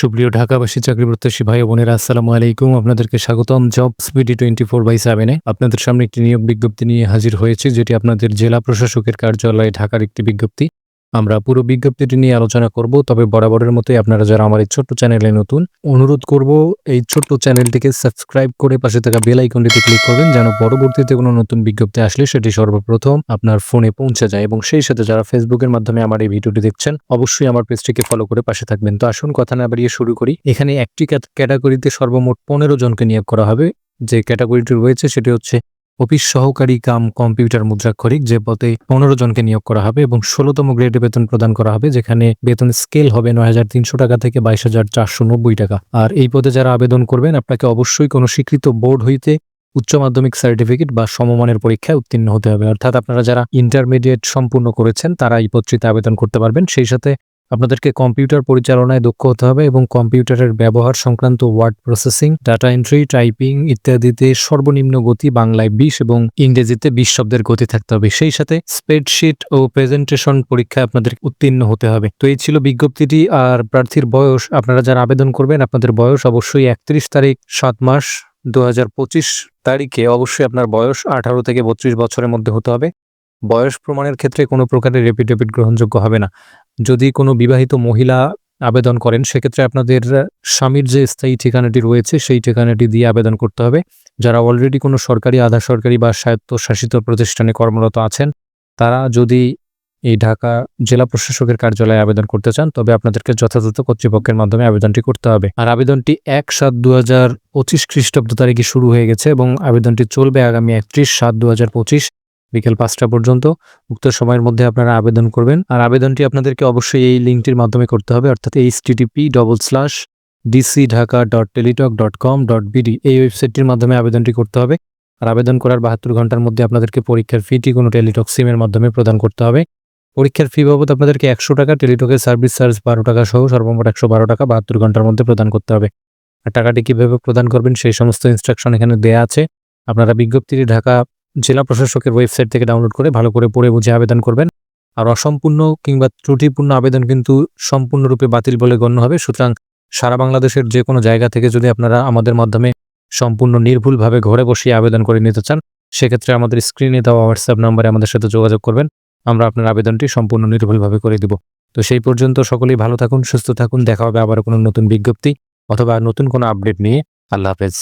সুপ্রিয় ঢাকাবাসী, চাকরি প্রত্যাশী ভাই বোনেরা, আসসালামু আলাইকুম। আপনাদেরকে স্বাগতম job speedy twenty four by সেভেনে আপনাদের সামনে একটি নিয়োগ বিজ্ঞপ্তি নিয়ে হাজির হয়েছে, যেটি আপনাদের জেলা প্রশাসকের কার্যালয়ে ঢাকার একটি বিজ্ঞপ্তি। আমরা পুরো বিজ্ঞপ্তিটি নিয়ে আলোচনা করব, তবে বরাবরের মতোই আপনারা যারা আমার এই ছোট্ট চ্যানেলে নতুন, অনুরোধ করব এই ছোট্ট চ্যানেলটিকে সাবস্ক্রাইব করে পাশে থাকা বেল আইকনটিতে ক্লিক করবেন যেন পরবর্তীতে কোনো নতুন বিজ্ঞপ্তি আসলে সেটি সর্বপ্রথম আপনার ফোনে পৌঁছে যায় এবং সেই সাথে যারা ফেসবুকের মাধ্যমে আমার এই ভিডিওটি দেখছেন, অবশ্যই আমার পেজটিকে ফলো করে পাশে থাকবেন। তো আসুন কথা না বাড়িয়ে শুরু করি। এখানে একটি ক্যাটাগরিতে সর্বমোট পনেরো জনকে নিয়োগ করা হবে। যে ক্যাটাগরিটি রয়েছে সেটি হচ্ছে অফিস সহকারী কাম কম্পিউটার মুদ্রাক্ষরিক যে পদে পনেরো জনকে নিয়োগ করা হবে এবং ষোলোতম গ্রেডে বেতন প্রদান করা হবে, যেখানে বেতন স্কেল হবে নয় হাজার তিনশো টাকা থেকে বাইশ হাজার চারশো নব্বই টাকা। আর এই পদে যারা আবেদন করবেন, আপনাকে অবশ্যই কোনো স্বীকৃত বোর্ড হইতে উচ্চ মাধ্যমিক সার্টিফিকেট বা সমমানের পরীক্ষায় উত্তীর্ণ হতে হবে। অর্থাৎ আপনারা যারা ইন্টারমিডিয়েট সম্পূর্ণ করেছেন, তারা এই পদটিতে আবেদন করতে পারবেন। সেই সাথে আপনাদেরকে কম্পিউটার পরিচালনায় দক্ষ হতে হবে এবং কম্পিউটারের ব্যবহার সংক্রান্ত word processing, data entry, typing ইত্যাদিতে সর্বনিম্ন গতি বাংলায় বিশ এবং ইংরেজিতে বিশ শব্দের গতি থাকতে হবে। সেই সাথে স্প্রেডশিট ও প্রেজেন্টেশন পরীক্ষায় আপনাদের উত্তীর্ণ হতে হবে। তো এই ছিল বিজ্ঞপ্তিটি আর প্রার্থীর বয়স। আপনারা যারা আবেদন করবেন, আপনাদের বয়স অবশ্যই একত্রিশ তারিখ, সাত মাস দু হাজার পঁচিশ তারিখে অবশ্যই আপনার বয়স আঠারো থেকে বত্রিশ বছরের মধ্যে হতে হবে। বয়স প্রমাণের ক্ষেত্রে কোনো প্রকারের রেপিডেপিড গ্রহণযোগ্য হবে না। যদি কোনো বিবাহিত মহিলা আবেদন করেন, সেক্ষেত্রে আপনাদের স্বামীর যে স্থায়ী ঠিকানাটি রয়েছে, সেই ঠিকানাটি দিয়ে আবেদন করতে হবে। যারা অলরেডি কোনো সরকারি, আধা সরকারি বা স্বায়ত্তশাসিত প্রতিষ্ঠানে কর্মরত আছেন, তারা যদি এই ঢাকা জেলা প্রশাসকের কার্যালয়ে আবেদন করতে চান, তবে আপনাদেরকে যথাযথ কর্তৃপক্ষের মাধ্যমে আবেদনটি করতে হবে। আর আবেদনটি এক সাত দু হাজার পঁচিশ খ্রিস্টাব্দ তারিখে শুরু হয়ে গেছে এবং আবেদনটি চলবে আগামী একত্রিশ সাত দু হাজার পঁচিশ। বিকেল পাঁচটা পর্যন্ত। উক্ত সময়ের মধ্যে আপনারা আবেদন করবেন। আর আবেদনটি আপনাদেরকে অবশ্যই এই লিঙ্কটির মাধ্যমে করতে হবে, অর্থাৎ H TTP double slash DC Dhaka dot Teletalk dot com dot BD এই ওয়েবসাইটটির মাধ্যমে আবেদনটি করতে হবে। আর আবেদন করার বাহাত্তর ঘণ্টার মধ্যে আপনাদেরকে পরীক্ষার ফিটি কোনো টেলিটক সিমের মাধ্যমে প্রদান করতে হবে। পরীক্ষার ফি বাবদ আপনাদেরকে একশো টাকা টেলিটকের সার্ভিস চার্জ বারো টাকা সহ সর্বমোট একশো বারো টাকা বাহাত্তর ঘণ্টার মধ্যে প্রদান করতে হবে। আর টাকাটি কীভাবে প্রদান করবেন সেই সমস্ত ইনস্ট্রাকশন এখানে দেয়া আছে। আপনারা বিজ্ঞপ্তিটি ঢাকা জেলা প্রশাসকের ওয়েবসাইট থেকে ডাউনলোড করে ভালো করে পড়ে বুঝে আবেদন করবেন। আর অসম্পূর্ণ কিংবা ত্রুটিপূর্ণ আবেদন কিন্তু সম্পূর্ণরূপে বাতিল বলে গণ্য হবে। সুতরাং সারা বাংলাদেশের যে কোনো জায়গা থেকে যদি আপনারা আমাদের মাধ্যমে সম্পূর্ণ নির্ভুলভাবে ঘরে বসিয়ে আবেদন করে নিতে চান, সেক্ষেত্রে আমাদের স্ক্রিনে দেওয়া হোয়াটসঅ্যাপ নাম্বারে আমাদের সাথে যোগাযোগ করবেন। আমরা আপনার আবেদনটি সম্পূর্ণ নির্ভুলভাবে করে দিব। তো সেই পর্যন্ত সকলেই ভালো থাকুন, সুস্থ থাকুন। দেখা হবে আবার কোনো নতুন বিজ্ঞপ্তি অথবা নতুন কোনো আপডেট নিয়ে। আল্লাহ হাফেজ।